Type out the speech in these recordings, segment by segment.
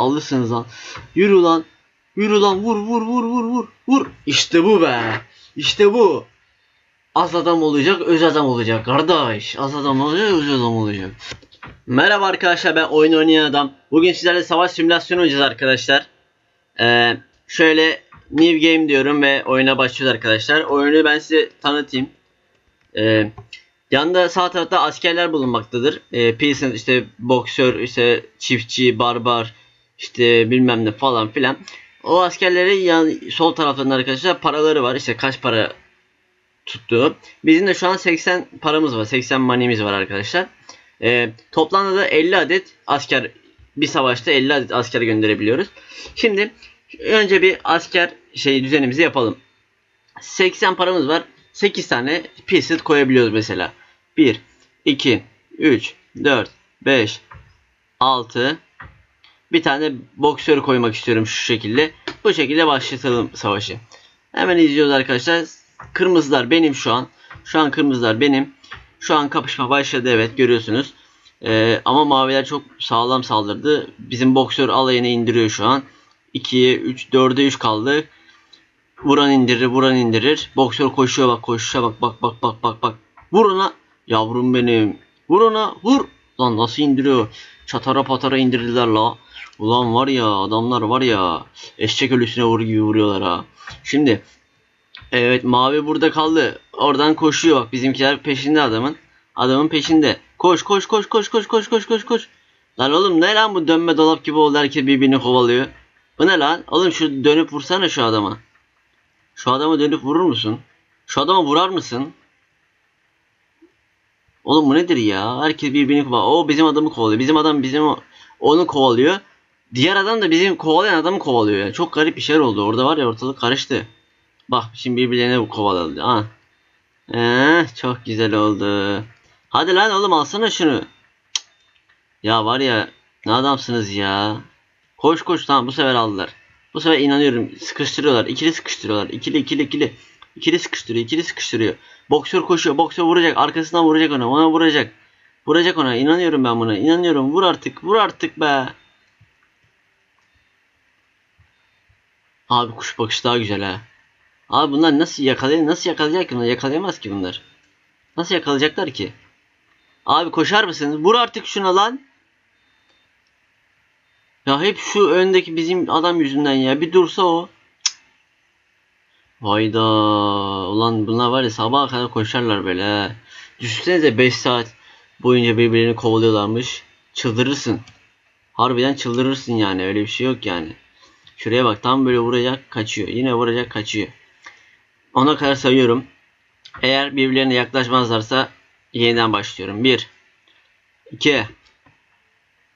alırsınız lan. Yürü lan. Yürü lan vur vur vur vur vur. Vur. İşte bu be. İşte bu. Az adam olacak, öz adam olacak kardeş. Az adam olacak, öz adam olacak. Merhaba arkadaşlar ben oyun oynayan adam. Bugün sizlerle savaş simülasyonu oynayacağız arkadaşlar. Ee, şöyle new game diyorum ve oyuna başlıyoruz arkadaşlar. Oyunu ben size tanıtayım. Ee, yanında sağ tarafta askerler bulunmaktadır. Ee, peasant işte boksör, işte çiftçi, barbar, işte bilmem ne falan filan. O askerlerin yan, sol taraflarında arkadaşlar paraları var. İşte kaç para tuttuğu. Bizim de şu an 80 paramız var. 80 manimiz var arkadaşlar. Ee, toplamda da 50 adet asker bir savaşta 50 adet asker gönderebiliyoruz. Şimdi önce bir asker şey düzenimizi yapalım. 80 paramız var. 8 tane peasant koyabiliyoruz mesela. 1 2 3 4 5 6 bir tane boksör koymak istiyorum şu şekilde. Bu şekilde başlatalım savaşı. Hemen izliyoruz arkadaşlar. Kırmızılar benim şu an. Şu an kırmızılar benim. Şu an kapışma başladı evet görüyorsunuz. Ee, ama maviler çok sağlam saldırdı. Bizim boksör alayını indiriyor şu an. 2'ye 3 4'e 3 kaldı. Vuran indirir, vuran indirir. Boksör koşuyor bak, koşuşa bak, bak, bak, bak, bak, bak. Vur ona. Yavrum benim. Vur ona, vur. Lan nasıl indiriyor? Çatara patara indirdiler la. Ulan var ya, adamlar var ya. Eşek ölüsüne vur gibi vuruyorlar ha. Şimdi Evet mavi burada kaldı. Oradan koşuyor bak bizimkiler peşinde adamın. Adamın peşinde. Koş koş koş koş koş koş koş koş koş. Lan oğlum ne lan bu dönme dolap gibi oldu herkes birbirini kovalıyor. Bu ne lan? Oğlum şu dönüp vursana şu adama. Şu adama dönüp vurur musun? Şu adama vurar mısın? Oğlum bu nedir ya? Herkes birbirini kovalıyor. O bizim adamı kovalıyor. Bizim adam bizim onu kovalıyor. Diğer adam da bizim kovalayan adamı kovalıyor. ya. Çok garip bir şeyler oldu. Orada var ya ortalık karıştı. Bak şimdi birbirlerine kovaladı. Ha. Eh, çok güzel oldu. Hadi lan oğlum alsana şunu. Ya var ya ne adamsınız ya. Koş koş tamam bu sefer aldılar. Bu sefer inanıyorum sıkıştırıyorlar. İkili sıkıştırıyorlar. İkili ikili ikili. İkili sıkıştırıyor. ikili sıkıştırıyor. Boksör koşuyor. Boksör vuracak. Arkasından vuracak ona. Ona vuracak. Vuracak ona. İnanıyorum ben buna. İnanıyorum. Vur artık. Vur artık be. Abi kuş bakışı daha güzel ha. Abi bunlar nasıl yakalayacak? Nasıl yakalayacak ki bunlar? Yakalayamaz ki bunlar. Nasıl yakalayacaklar ki? Abi koşar mısınız? Vur artık şuna lan. Ya hep şu öndeki bizim adam yüzünden ya. Bir dursa o. Hayda. Ulan bunlar var ya sabaha kadar koşarlar böyle he. Düşünsenize 5 saat boyunca birbirlerini kovalıyorlarmış. Çıldırırsın. Harbiden çıldırırsın yani. Öyle bir şey yok yani. Şuraya bak tam böyle vuracak kaçıyor. Yine vuracak kaçıyor. Ona kadar sayıyorum. Eğer birbirlerine yaklaşmazlarsa yeniden başlıyorum. 1 2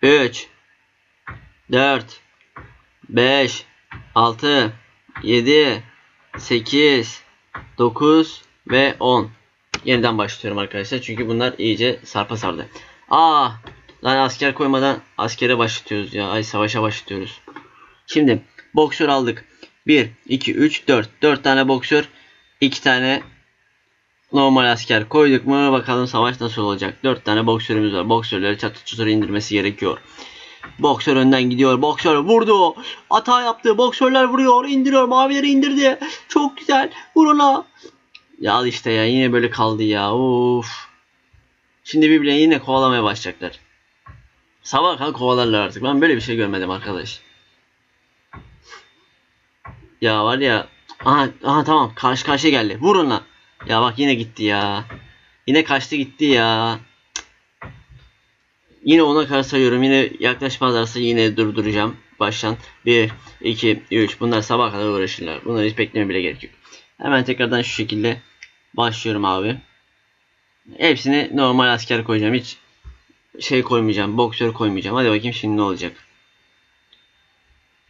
3 4 5 6 7 8 9 ve 10 Yeniden başlıyorum arkadaşlar. Çünkü bunlar iyice sarpa sardı. Aa, lan asker koymadan askere başlatıyoruz ya. Ay savaşa başlatıyoruz. Şimdi boksör aldık. 1 2 3 4. 4 tane boksör, 2 tane normal asker koyduk mu bakalım savaş nasıl olacak. 4 tane boksörümüz var. Boksörleri çatı çatır indirmesi gerekiyor. Boksör önden gidiyor. Boksör vurdu. Hata yaptı. Boksörler vuruyor. indiriyor. Mavileri indirdi. Çok güzel. Vur ona. Ya işte ya. Yine böyle kaldı ya. Of. Şimdi birbirlerini yine kovalamaya başlayacaklar. Sabah kadar kovalarlar artık. Ben böyle bir şey görmedim arkadaş. Ya var ya. Aha, aha tamam. Karşı karşıya geldi. Vur ona. Ya bak yine gitti ya. Yine kaçtı gitti ya. Yine ona kadar sayıyorum. Yine yaklaşmazlarsa yine durduracağım. Baştan 1, 2, 3. Bunlar sabah kadar uğraşırlar. Bunları hiç bekleme bile gerek yok. Hemen tekrardan şu şekilde başlıyorum abi. Hepsini normal asker koyacağım. Hiç şey koymayacağım. Boksör koymayacağım. Hadi bakayım şimdi ne olacak.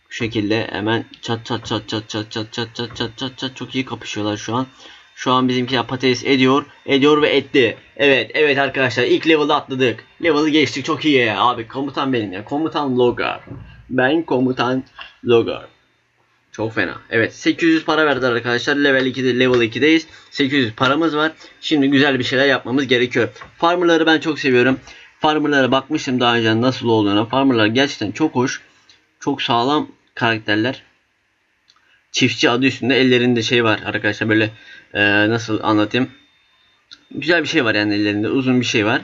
Bu şekilde hemen çat çat çat çat çat çat çat çat çat çat çat çok iyi kapışıyorlar şu an. Şu an bizimkiler patates ediyor. Ediyor ve etti. Evet evet arkadaşlar ilk level'ı atladık. Level'ı geçtik çok iyi ya. Abi komutan benim ya. Komutan Logar. Ben komutan Logar. Çok fena. Evet 800 para verdiler arkadaşlar. Level 2'de level 2'deyiz. 800 paramız var. Şimdi güzel bir şeyler yapmamız gerekiyor. Farmerları ben çok seviyorum. Farmerlara bakmıştım daha önce nasıl olduğuna. Farmerlar gerçekten çok hoş. Çok sağlam karakterler. Çiftçi adı üstünde ellerinde şey var arkadaşlar böyle e, nasıl anlatayım. Güzel bir şey var yani ellerinde uzun bir şey var.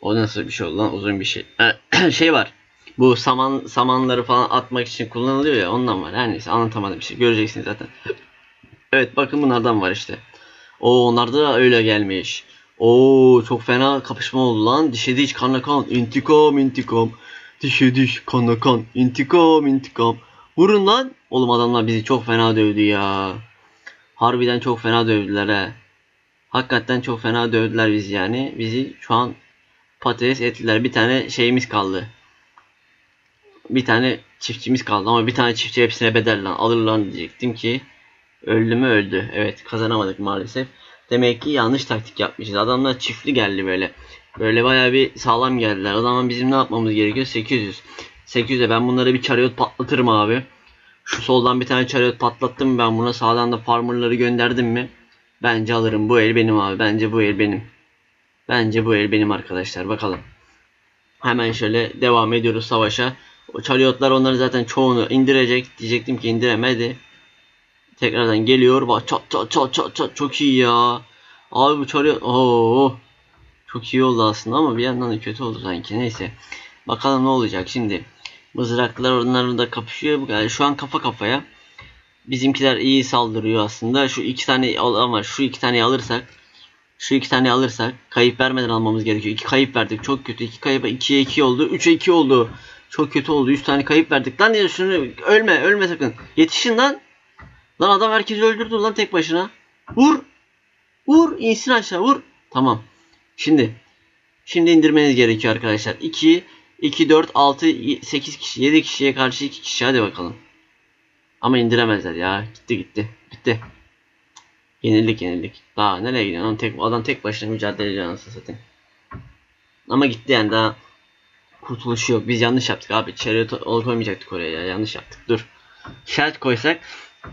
O nasıl bir şey oldu lan uzun bir şey. E, şey var. Bu saman samanları falan atmak için kullanılıyor ya ondan var. Her neyse anlatamadım şey. Göreceksiniz zaten. Evet bakın bunlardan var işte. O onlarda da öyle gelmiş. Oo çok fena kapışma oldu lan. Dişe diş kana kan. İntikam intikam. Dişe diş kana kan. İntikam intikam. Vurun lan. Oğlum adamlar bizi çok fena dövdü ya. Harbiden çok fena dövdüler he. Hakikaten çok fena dövdüler bizi yani. Bizi şu an patates ettiler. Bir tane şeyimiz kaldı. Bir tane çiftçimiz kaldı ama bir tane çiftçi hepsine bedel lan alır lan diyecektim ki öldü mü öldü. Evet kazanamadık maalesef. Demek ki yanlış taktik yapmışız. Adamlar çiftli geldi böyle. Böyle bayağı bir sağlam geldiler. O zaman bizim ne yapmamız gerekiyor? 800. 800'e ben bunları bir çariyot patlatırım abi. Şu soldan bir tane çariyot patlattım ben buna. Sağdan da farmerları gönderdim mi? Bence alırım. Bu el benim abi. Bence bu el benim. Bence bu el benim arkadaşlar. Bakalım. Hemen şöyle devam ediyoruz savaşa. O çariyotlar onları zaten çoğunu indirecek. Diyecektim ki indiremedi. Tekrardan geliyor. Bak çat çat çat çat çat. Çok iyi ya. Abi bu çariyot. Oo. Çok iyi oldu aslında ama bir yandan da kötü oldu sanki. Neyse. Bakalım ne olacak şimdi. Mızraklar onların da kapışıyor. Yani şu an kafa kafaya. Bizimkiler iyi saldırıyor aslında. Şu iki tane ama şu iki tane alırsak şu iki tane alırsak kayıp vermeden almamız gerekiyor. İki kayıp verdik. Çok kötü. İki kayıp 2'ye 2 oldu. 3'e 2 oldu. Çok kötü oldu. 100 tane kayıp verdik. Lan ya şunu ölme. Ölme sakın. Yetişin lan. Lan adam herkesi öldürdü lan tek başına. Vur. Vur. insin aşağı vur. Tamam. Şimdi. Şimdi indirmeniz gerekiyor arkadaşlar. 2, 2, 4, 6, 8 kişi, 7 kişiye karşı 2 kişi. Hadi bakalım. Ama indiremezler ya. Gitti gitti. Bitti. Yenildik yenildik. Daha nereye gidiyorsun? Tek, adam tek başına mücadele ediyor anasını satayım. Ama gitti yani daha kurtuluşu yok. Biz yanlış yaptık abi. Chariot koymayacaktık oraya ya. Yanlış yaptık. Dur. Şart koysak.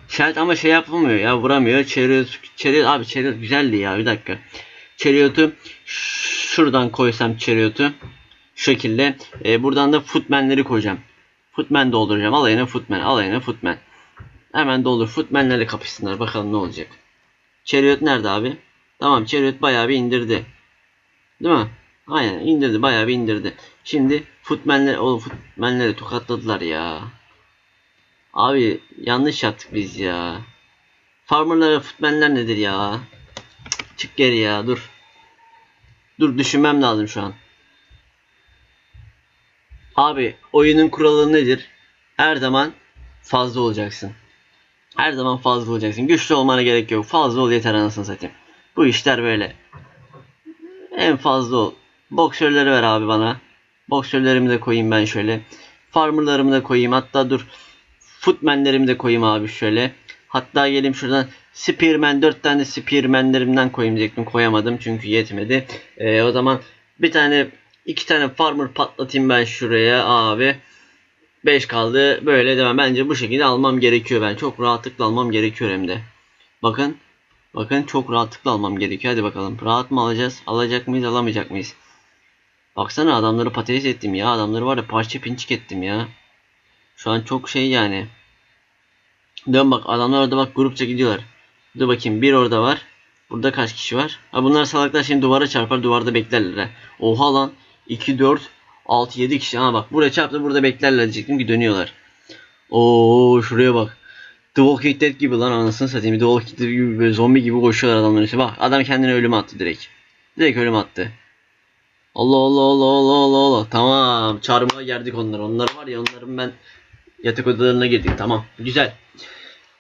Şart ama şey yapılmıyor ya. Vuramıyor. Chariot, Chariot abi Chariot güzeldi ya. Bir dakika. Chariot'u şuradan koysam Chariot'u şekilde. E, buradan da footman'leri koyacağım. Footman dolduracağım. Alayına footman. Alayına footman. Hemen doldur. Footman'lerle kapışsınlar. Bakalım ne olacak. Chariot nerede abi? Tamam Chariot bayağı bir indirdi. Değil mi? Aynen indirdi bayağı bir indirdi. Şimdi footmenler o footmenleri tokatladılar ya. Abi yanlış yaptık biz ya. Farmerlara footmenler nedir ya? Çık geri ya dur. Dur düşünmem lazım şu an. Abi oyunun kuralı nedir? Her zaman fazla olacaksın. Her zaman fazla olacaksın. Güçlü olmana gerek yok. Fazla ol yeter anasını satayım. Bu işler böyle. En fazla ol. Boksörleri ver abi bana. Boksörlerimi de koyayım ben şöyle. Farmerlarımı da koyayım. Hatta dur. Footmanlerimi de koyayım abi şöyle. Hatta geleyim şuradan Spearman 4 tane Spearmanlerimden koyayım diyecektim. Koyamadım çünkü yetmedi. Ee, o zaman bir tane iki tane Farmer patlatayım ben şuraya abi. 5 kaldı. Böyle devam. Bence bu şekilde almam gerekiyor ben. Çok rahatlıkla almam gerekiyor hem de. Bakın. Bakın çok rahatlıkla almam gerekiyor. Hadi bakalım. Rahat mı alacağız? Alacak mıyız? Alamayacak mıyız? Baksana adamları patates ettim ya. Adamları var ya parça pinçik ettim ya. Şu an çok şey yani. Dön bak adamlar orada bak grupça gidiyorlar. Dur bakayım bir orada var. Burada kaç kişi var? Ha bunlar salaklar şimdi duvara çarpar duvarda beklerler ha. Oha lan. 2 4 6 7 kişi. Ha bak buraya çarptı burada beklerler diyecektim ki dönüyorlar. Oo şuraya bak. The Walking Dead gibi lan anasını satayım. The Walking Dead gibi böyle zombi gibi koşuyorlar adamların üstüne. Bak adam kendini ölüme attı direkt. Direkt ölüme attı. Allah Allah Allah Allah Allah Allah. Tamam çarmıha gerdik onları. Onlar var ya onların ben yatak odalarına girdik. Tamam güzel.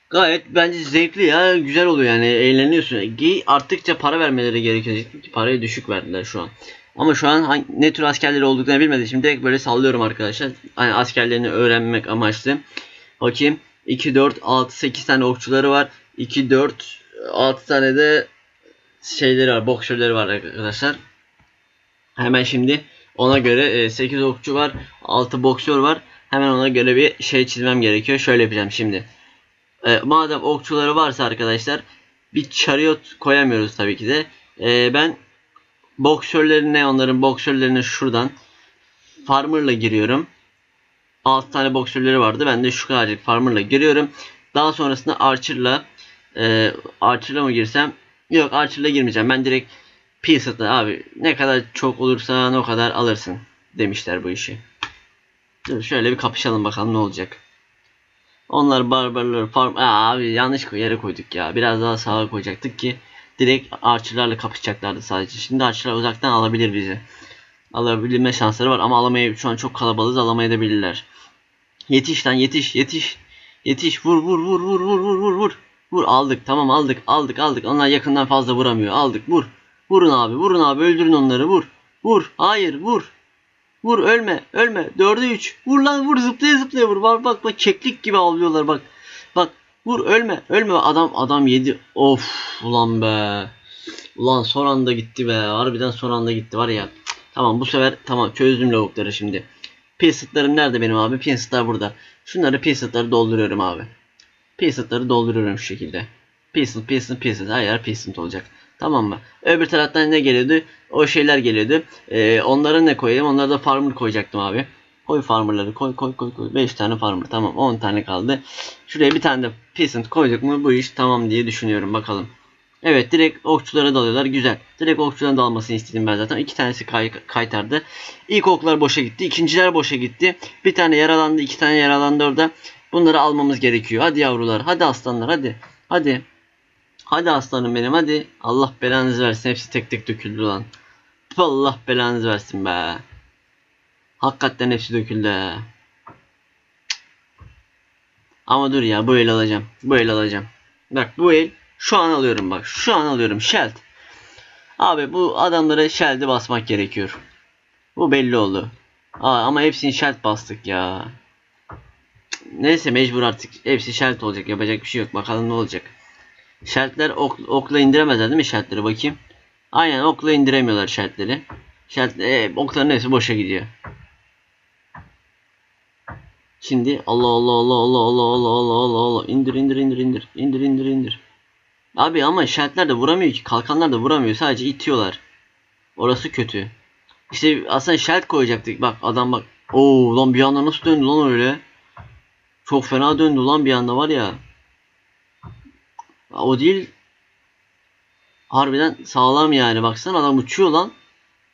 Gayet bence zevkli ya. Güzel oluyor yani. Eğleniyorsun. Giy arttıkça para vermeleri gerekiyor. Ki Parayı düşük verdiler şu an. Ama şu an ne tür askerleri olduklarını bilmediğim için direkt böyle sallıyorum arkadaşlar. Hani askerlerini öğrenmek amaçlı. Bakayım. 2, 4, 6, 8 tane okçuları var. 2, 4, 6 tane de şeyleri var. Boksörleri var arkadaşlar. Hemen şimdi ona göre 8 okçu var. 6 boksör var. Hemen ona göre bir şey çizmem gerekiyor. Şöyle yapacağım şimdi. E, madem okçuları varsa arkadaşlar bir chariot koyamıyoruz tabii ki de. E, ben boksörlerine onların boksörlerine şuradan farmerla giriyorum. 6 tane boksörleri vardı. Ben de şu kadarcık farmerla giriyorum. Daha sonrasında Archer'la e, Archer'la mı girsem? Yok Archer'la girmeyeceğim. Ben direkt Peace'la abi ne kadar çok olursa o kadar alırsın demişler bu işi. Dur şöyle bir kapışalım bakalım ne olacak. Onlar barbarları farm... Aa, abi yanlış yere koyduk ya. Biraz daha sağa koyacaktık ki direkt Archer'larla kapışacaklardı sadece. Şimdi Archer'lar uzaktan alabilir bizi. Alabilme şansları var ama alamayı şu an çok kalabalığız alamayabilirler. Yetiş lan yetiş yetiş. Yetiş vur vur vur vur vur vur vur vur. Vur aldık tamam aldık aldık aldık. Onlar yakından fazla vuramıyor. Aldık vur. Vurun abi vurun abi öldürün onları vur. Vur hayır vur. Vur ölme ölme. Dörde üç. Vur lan vur zıplaya zıplaya vur. Bak bak bak keklik gibi avlıyorlar bak. Vur ölme ölme. Adam adam yedi. Of ulan be. Ulan son anda gitti be. Harbiden son anda gitti var ya. Tamam bu sefer tamam çözdüm lavukları şimdi. Piecet'larım nerede benim abi? Piecet'lar burada. Şunları piecet'ları dolduruyorum abi. Piecet'ları dolduruyorum şu şekilde. Piecet, piecet, piecet. Her yer olacak. Tamam mı? Öbür taraftan ne geliyordu? O şeyler geliyordu. Ee, onlara ne koyayım? Onlara da farmer koyacaktım abi. Koy farmerları koy koy koy koy. 5 tane farmer tamam 10 tane kaldı. Şuraya bir tane de peasant koyduk mu bu iş tamam diye düşünüyorum bakalım. Evet direkt okçulara dalıyorlar güzel. Direkt okçulara dalmasını istedim ben zaten. İki tanesi kay kaytardı. İlk oklar boşa gitti. ikinciler boşa gitti. Bir tane yaralandı. iki tane yaralandı orada. Bunları almamız gerekiyor. Hadi yavrular. Hadi aslanlar. Hadi. Hadi. Hadi aslanım benim. Hadi. Allah belanızı versin. Hepsi tek tek döküldü lan. Allah belanızı versin be. Hakikaten hepsi döküldü. Ama dur ya bu el alacağım. Bu el alacağım. Bak bu el şu an alıyorum bak. Şu an alıyorum. Sheld. Abi bu adamlara Sheld'i basmak gerekiyor. Bu belli oldu. Aa, ama hepsini Sheld bastık ya. Neyse mecbur artık. Hepsi Sheld olacak. Yapacak bir şey yok. Bakalım ne olacak. Sheld'ler ok, okla indiremezler değil mi Sheld'leri bakayım. Aynen okla indiremiyorlar Sheld'leri. Sheld, e, okların hepsi boşa gidiyor. Şimdi Allah Allah Allah Allah Allah Allah Allah Allah Allah indir indir indir indir indir indir indir. Abi ama şartlar da vuramıyor ki. Kalkanlar da vuramıyor. Sadece itiyorlar. Orası kötü. İşte aslında şart koyacaktık. Bak adam bak. Oo lan bir anda nasıl döndü lan öyle? Çok fena döndü lan bir anda var ya. O değil. Harbiden sağlam yani. Baksana adam uçuyor lan.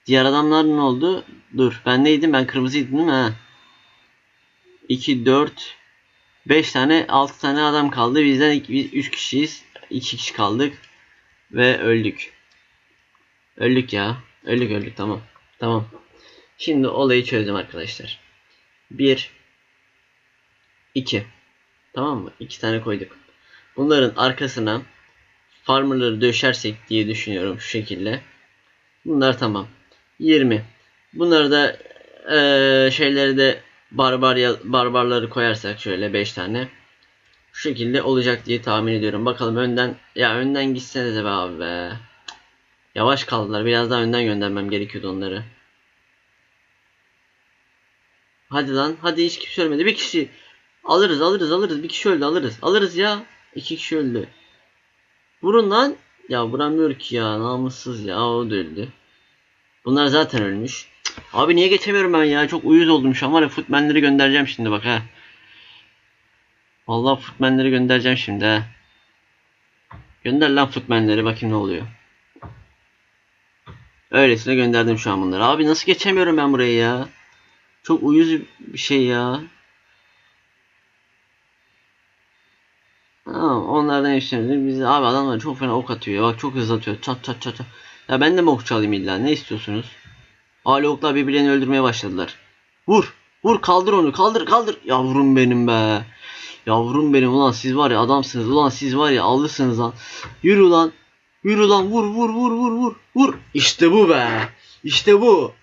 Diğer adamlar ne oldu? Dur ben neydim? Ben kırmızıydım değil mi? Ha. 2, 4, 5 tane 6 tane adam kaldı. Bizden 3 kişiyiz. 2 kişi kaldık. Ve öldük. Öldük ya. Öldük öldük tamam. Tamam. Şimdi olayı çözdüm arkadaşlar. 1 2 Tamam mı? 2 tane koyduk. Bunların arkasına farmerları döşersek diye düşünüyorum şu şekilde. Bunlar tamam. 20. Bunları da eee şeyleri de barbar barbarları koyarsak şöyle 5 tane şu şekilde olacak diye tahmin ediyorum. Bakalım önden ya önden gitsenize be abi be. Yavaş kaldılar. Biraz daha önden göndermem gerekiyordu onları. Hadi lan. Hadi hiç kimse ölmedi. Bir kişi. Alırız alırız alırız. Bir kişi öldü alırız. Alırız ya. İki kişi öldü. Vurun lan. Ya vuramıyor ki ya. Namussuz ya. O da öldü. Bunlar zaten ölmüş. Abi niye geçemiyorum ben ya? Çok uyuz oldum şu an var ya. Footmenleri göndereceğim şimdi bak ha. Vallahi footmenleri göndereceğim şimdi ha. Gönder lan footmenleri bakayım ne oluyor. Öylesine gönderdim şu an bunları. Abi nasıl geçemiyorum ben burayı ya? Çok uyuz bir şey ya. Tamam onlardan işlemedim. Biz abi adamlar çok fena ok atıyor. ya. Bak çok hızlı atıyor. Çat çat çat. çat. Ya ben de mi okçu alayım illa? Ne istiyorsunuz? Hala oklar birbirlerini öldürmeye başladılar. Vur. Vur kaldır onu. Kaldır kaldır. Yavrum benim be. Yavrum benim ulan siz var ya adamsınız. Ulan siz var ya alırsınız lan. Yürü lan. Yürü lan vur vur vur vur vur. Vur. İşte bu be. İşte bu.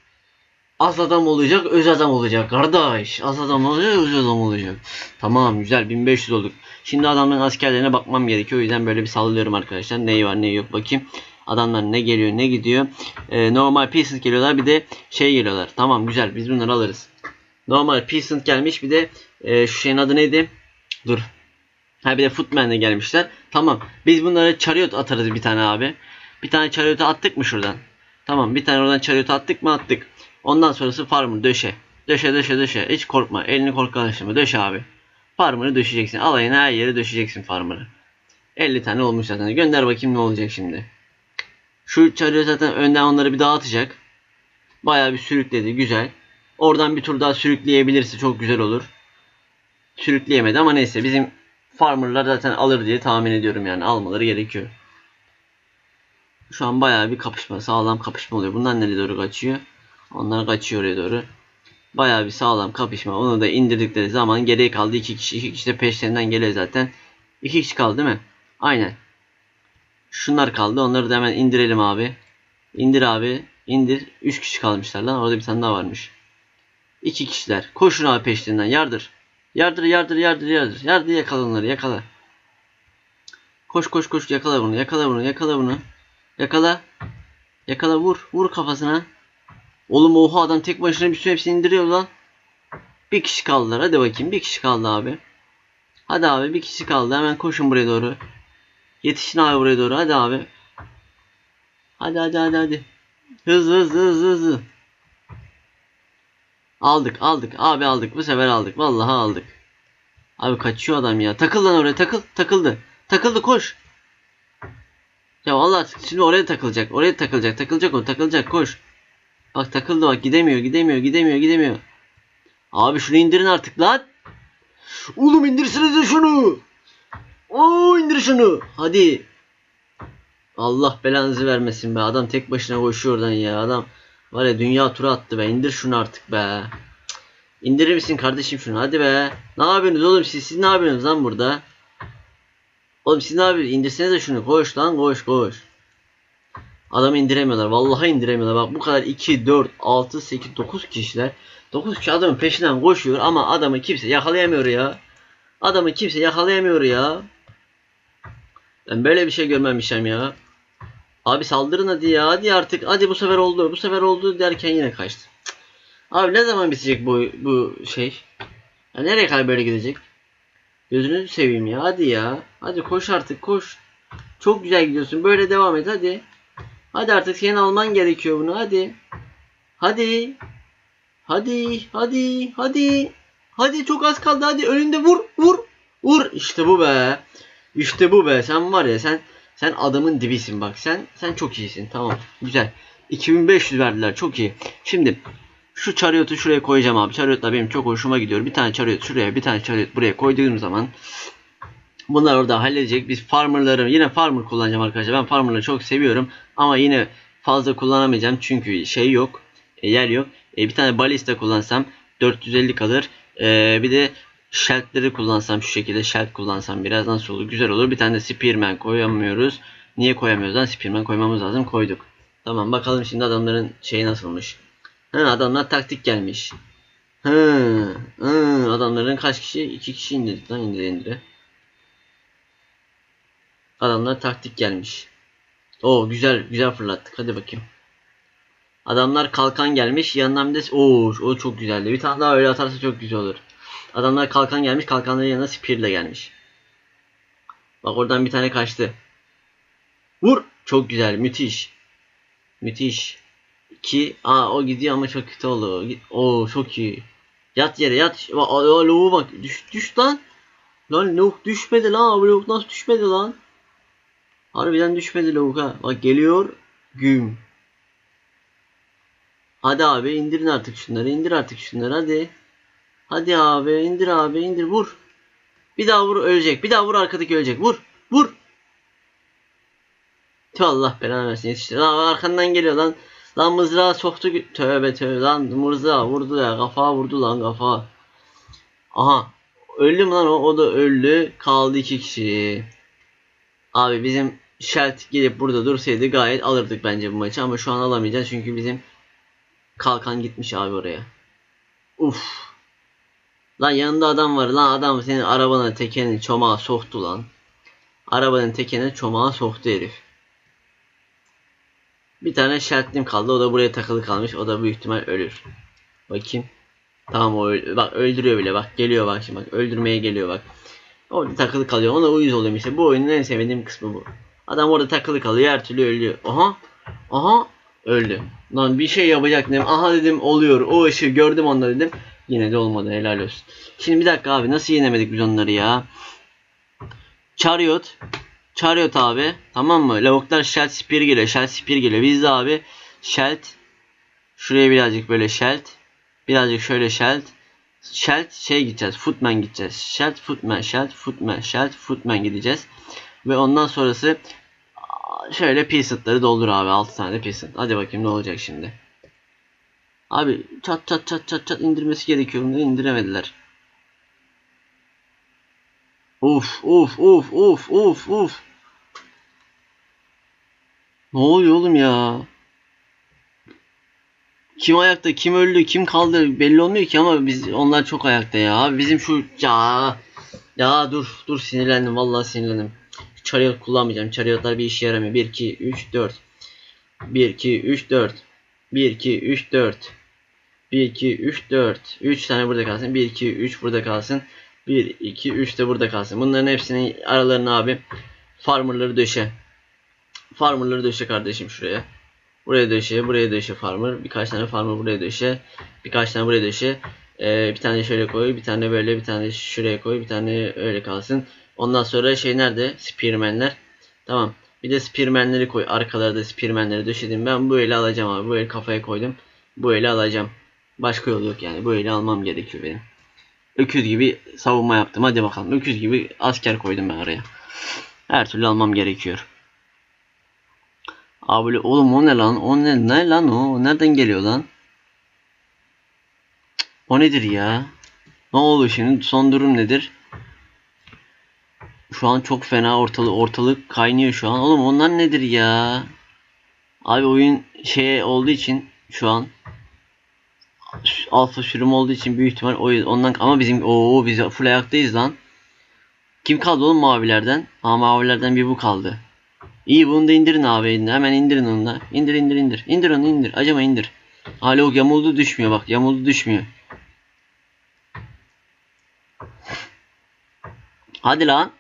Az adam olacak, öz adam olacak kardeş. Az adam olacak, öz adam olacak. Tamam güzel 1500 olduk. Şimdi adamların askerlerine bakmam gerekiyor. O yüzden böyle bir sallıyorum arkadaşlar. Neyi var neyi yok bakayım. Adamlar ne geliyor ne gidiyor. Ee, normal peasant geliyorlar bir de şey geliyorlar. Tamam güzel biz bunları alırız. Normal peasant gelmiş bir de e, şu şeyin adı neydi? Dur. Ha bir de footman'le gelmişler. Tamam. Biz bunlara chariot atarız bir tane abi. Bir tane chariot'a attık mı şuradan? Tamam bir tane oradan chariot'a attık mı attık. Ondan sonrası farmer döşe. Döşe döşe döşe. Hiç korkma. Elini korkak alıştırma. Döşe abi. Farmını döşeyeceksin. Alayın her yere döşeyeceksin farmını. 50 tane olmuş zaten. Gönder bakayım ne olacak şimdi. Şu çarıyor zaten önden onları bir dağıtacak. Bayağı bir sürükledi. Güzel. Oradan bir tur daha sürükleyebilirse çok güzel olur. Sürükleyemedi ama neyse bizim farmerlar zaten alır diye tahmin ediyorum yani almaları gerekiyor. Şu an bayağı bir kapışma, sağlam kapışma oluyor. Bunlar nereye doğru kaçıyor? Onlar kaçıyor oraya doğru. Bayağı bir sağlam kapışma. Onu da indirdikleri zaman geriye kaldı iki kişi. iki kişi de peşlerinden geliyor zaten. İki kişi kaldı değil mi? Aynen. Şunlar kaldı. Onları da hemen indirelim abi. İndir abi. İndir. Üç kişi kalmışlar lan. Orada bir tane daha varmış. İki kişiler. Koşun abi peşlerinden. Yardır. Yardır yardır yardır yardır. Yardır yakala onları yakala. Koş koş koş yakala bunu yakala bunu yakala bunu. Yakala. Yakala vur. Vur kafasına. Oğlum oha adam tek başına bir sürü hepsini indiriyor lan. Bir kişi kaldılar. Hadi bakayım. Bir kişi kaldı abi. Hadi abi bir kişi kaldı. Hemen koşun buraya doğru. Yetişin abi buraya doğru. Hadi abi. Hadi hadi hadi hadi. Hızlı hızlı hızlı hızlı. Aldık aldık. Abi aldık. Bu sefer aldık. Vallahi aldık. Abi kaçıyor adam ya. Takıl lan oraya. Takıl. Takıldı. Takıldı koş. Ya Allah şimdi oraya takılacak. Oraya takılacak. Takılacak o. Takılacak. Koş. Bak takıldı bak. Gidemiyor. Gidemiyor. Gidemiyor. Gidemiyor. Abi şunu indirin artık lan. Oğlum indirsinize şunu. Oo indir şunu. Hadi. Allah belanızı vermesin be. Adam tek başına koşuyor oradan ya. Adam var ya dünya turu attı be. İndir şunu artık be. Cık. İndirir misin kardeşim şunu? Hadi be. Ne yapıyorsunuz oğlum siz? Siz ne yapıyorsunuz lan burada? Oğlum siz ne yapıyorsunuz? İndirsene de şunu. Koş lan koş koş. Adamı indiremiyorlar. Vallahi indiremiyorlar. Bak bu kadar 2, 4, 6, 8, 9 kişiler. 9 kişi adamın peşinden koşuyor ama adamı kimse yakalayamıyor ya. Adamı kimse yakalayamıyor ya. Ben böyle bir şey görmemişim ya. Abi saldırın hadi ya. Hadi artık. Hadi bu sefer oldu. Bu sefer oldu derken yine kaçtı. Abi ne zaman bitecek bu bu şey? Ya nereye kadar böyle gidecek? Gözünü seveyim ya. Hadi ya. Hadi koş artık koş. Çok güzel gidiyorsun. Böyle devam et hadi. Hadi artık senin alman gerekiyor bunu. Hadi. Hadi. Hadi. Hadi. Hadi. Hadi çok az kaldı. Hadi önünde vur. Vur. Vur. İşte bu be. İşte bu be. Sen var ya sen sen adamın dibisin bak. Sen sen çok iyisin. Tamam. Güzel. 2500 verdiler. Çok iyi. Şimdi şu chariot'u şuraya koyacağım abi. Chariot'la benim çok hoşuma gidiyor. Bir tane chariot şuraya, bir tane chariot buraya koyduğum zaman bunlar orada halledecek. Biz farmerları yine farmer kullanacağım arkadaşlar. Ben farmerları çok seviyorum ama yine fazla kullanamayacağım çünkü şey yok. e, yer yok. E, bir tane balista kullansam 450 kalır. E, bir de Shelt'leri kullansam şu şekilde Shelt kullansam biraz nasıl olur? Güzel olur. Bir tane de Spearman koyamıyoruz. Niye koyamıyoruz lan? Spearman koymamız lazım. Koyduk. Tamam bakalım şimdi adamların şeyi nasılmış. Ha, adamlar taktik gelmiş. Hı, hı, adamların kaç kişi? İki kişi indirdik lan indire indire. Adamlar taktik gelmiş. Oo güzel güzel fırlattık. Hadi bakayım. Adamlar kalkan gelmiş. Yanından bir de oo o çok güzeldi. Bir tane daha öyle atarsa çok güzel olur. Adamlar kalkan gelmiş. Kalkanların yanına spear ile gelmiş. Bak oradan bir tane kaçtı. Vur. Çok güzel. Müthiş. Müthiş. 2. Aa o gidiyor ama çok kötü oldu. Oo çok iyi. Yat yere yat. O lavuğu bak. Düş, düş lan. Lan lavuk düşmedi lan. Lavuk nasıl düşmedi lan? Harbiden düşmedi lavuk ha. Bak geliyor. Güm. Hadi abi indirin artık şunları. indir artık şunları hadi. Hadi abi indir abi indir vur. Bir daha vur ölecek. Bir daha vur arkadaki ölecek. Vur. Vur. Tüh Allah belanı versin yetiştir. Lan arkandan geliyor lan. Lan mızrağı soktu. Tövbe tövbe lan mızrağı vurdu ya. Kafa vurdu lan kafa. Aha. Öldü mü lan o? O da öldü. Kaldı iki kişi. Abi bizim Shelt gelip burada dursaydı gayet alırdık bence bu maçı ama şu an alamayacağız çünkü bizim kalkan gitmiş abi oraya. Uf. Lan yanında adam var. Lan adam senin arabanın tekerini çomağa soktu lan. Arabanın tekerine çomağa soktu herif. Bir tane şartlim kaldı. O da buraya takılı kalmış. O da büyük ihtimal ölür. Bakayım. Tamam o öl- bak öldürüyor bile bak geliyor bak şimdi bak öldürmeye geliyor bak. Orada takılı kalıyor. Ona uyuz oluyorum işte. Bu oyunun en sevdiğim kısmı bu. Adam orada takılı kalıyor. Her türlü ölüyor. Aha. Aha. Öldü. Lan bir şey yapacak dedim. Aha dedim oluyor. O ışığı gördüm onda dedim. Yine de olmadı helal olsun. Şimdi bir dakika abi nasıl yenemedik biz onları ya? Chariot. Chariot abi. Tamam mı? Lavuklar Shell Spear geliyor. Shell Spear geliyor. Biz de abi Shelt. Şuraya birazcık böyle Shelt. Birazcık şöyle Shelt. Shelt şey gideceğiz. Footman gideceğiz. Shelt Footman. Shelt Footman. Shelt Footman gideceğiz. Ve ondan sonrası şöyle piecet'ları doldur abi. 6 tane piecet. Hadi bakayım ne olacak şimdi. Abi çat çat çat çat çat indirmesi gerekiyor. Bunu indiremediler. Of of of of of of. Ne oluyor oğlum ya? Kim ayakta, kim öldü, kim kaldı belli olmuyor ki ama biz onlar çok ayakta ya. Bizim şu ya ya dur dur sinirlendim vallahi sinirlendim. Chariot kullanmayacağım. Chariotlar bir işe yaramıyor. 1 2 3 4. 1 2 3 4. 1 2 3 4. 1 2 3 4. 3 tane burada kalsın. 1 2 3 burada kalsın. 1 2 3 de burada kalsın. Bunların hepsinin aralarına abi farmerları döşe. Farmerları döşe kardeşim şuraya. Buraya döşe, buraya döşe farmer. Birkaç tane farmer buraya döşe. Birkaç tane buraya döşe. Ee, bir tane şöyle koy, bir tane böyle, bir tane şuraya koy, bir tane öyle kalsın. Ondan sonra şey nerede? Spearman'ler. Tamam. Bir de spearman'leri koy. Arkalarda spearman'leri döşedim. Ben bu eli alacağım abi. Bu eli kafaya koydum. Bu eli alacağım. Başka yol yok yani. Eli almam gerekiyor benim. Öküz gibi savunma yaptım. Hadi bakalım. Öküz gibi asker koydum ben araya. Her türlü almam gerekiyor. Abi oğlum o ne lan? O ne, ne lan o? Nereden geliyor lan? O nedir ya? Ne oldu şimdi? Son durum nedir? Şu an çok fena ortalık ortalık kaynıyor şu an. Oğlum onlar nedir ya? Abi oyun şey olduğu için şu an alfa sürüm olduğu için büyük ihtimal o ondan ama bizim o biz full ayaktayız lan. Kim kaldı oğlum mavilerden? Ha mavilerden bir bu kaldı. İyi bunu da indirin abi elinde. Hemen indirin onu da. İndir indir indir. İndir onu indir. Acaba indir. Hala o yamuldu düşmüyor bak. Yamuldu düşmüyor. Hadi lan.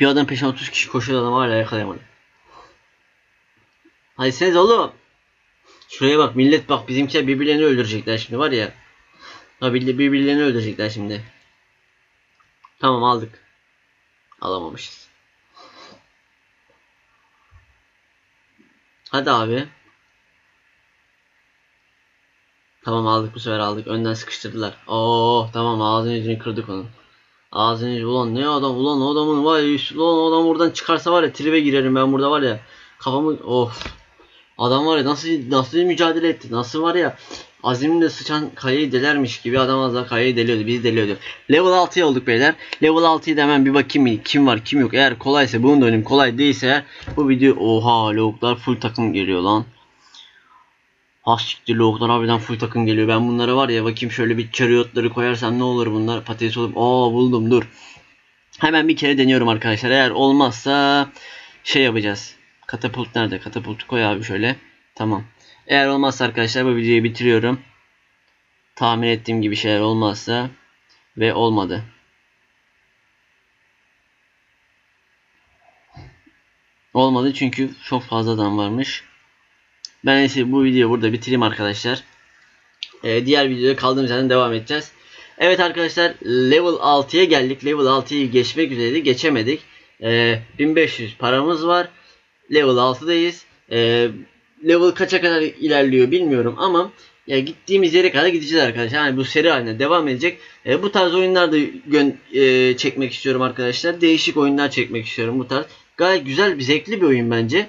Bir adam peşine 30 kişi koşuyor adam hala yakalayamadı. Hadi siz oğlum. Şuraya bak millet bak bizimkiler birbirlerini öldürecekler şimdi var ya. Ha bir- birbirlerini öldürecekler şimdi. Tamam aldık. Alamamışız. Hadi abi. Tamam aldık bu sefer aldık. Önden sıkıştırdılar. Oo tamam ağzını yüzünü kırdık onun. Ağzını ulan ne adam ulan o adamın var ya ulan o adam oradan çıkarsa var ya tribe girerim ben burada var ya. Kafamı of. Adam var ya nasıl nasıl mücadele etti. Nasıl var ya Azim'le sıçan kayayı delermiş gibi adam az daha kayayı deliyordu. Bizi deliyordu. Level 6'ya olduk beyler. Level 6'yı da hemen bir bakayım? Kim var kim yok. Eğer kolaysa bunu da. Kolay değilse bu video oha lavuklar full takım geliyor lan. Hastiktir lavuklar harbiden full takım geliyor. Ben bunlara var ya bakayım şöyle bir chariotları koyarsam ne olur bunlar patates olup. Aa buldum dur. Hemen bir kere deniyorum arkadaşlar. Eğer olmazsa şey yapacağız. Katapult nerede? Katapultu koy abi şöyle. Tamam. Eğer olmazsa arkadaşlar bu videoyu bitiriyorum. Tahmin ettiğim gibi şeyler olmazsa ve olmadı. Olmadı çünkü çok fazla adam varmış. Ben neyse bu videoyu burada bitireyim arkadaşlar. Ee, diğer videoda kaldığımız yerden devam edeceğiz. Evet arkadaşlar level 6'ya geldik. Level 6'yı geçmek üzereydi. Geçemedik. Ee, 1500 paramız var. Level 6'dayız. Ee, level kaça kadar ilerliyor bilmiyorum ama ya gittiğimiz yere kadar gideceğiz arkadaşlar. Yani bu seri haline devam edecek. E, bu tarz oyunlar da gön- e, çekmek istiyorum arkadaşlar. Değişik oyunlar çekmek istiyorum bu tarz. Gayet güzel, bir zevkli bir oyun bence.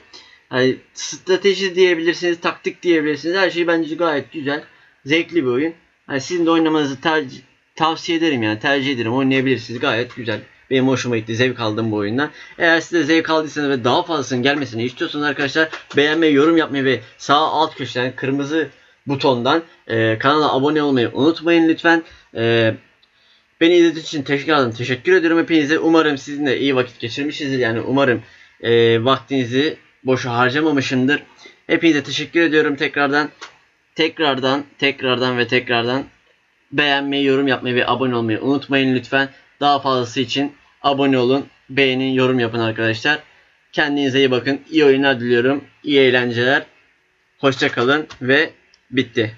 Yani strateji diyebilirsiniz, taktik diyebilirsiniz. Her şey bence gayet güzel, zevkli bir oyun. Yani sizin de oynamanızı tercih tavsiye ederim yani tercih ederim. Oynayabilirsiniz. Gayet güzel. Benim hoşuma gitti. Zevk aldım bu oyundan. Eğer siz de zevk aldıysanız ve daha fazlasının gelmesini istiyorsanız arkadaşlar beğenmeyi, yorum yapmayı ve sağ alt köşeden kırmızı butondan e, kanala abone olmayı unutmayın lütfen. E, beni izlediğiniz için tekrardan teşekkür ediyorum hepinize. Umarım sizinle iyi vakit geçirmişizdir. Yani umarım e, vaktinizi boşa harcamamışımdır. Hepinize teşekkür ediyorum tekrardan. Tekrardan, tekrardan ve tekrardan beğenmeyi, yorum yapmayı ve abone olmayı unutmayın lütfen. Daha fazlası için abone olun, beğenin, yorum yapın arkadaşlar. Kendinize iyi bakın. İyi oyunlar diliyorum. İyi eğlenceler. Hoşça kalın ve bitti.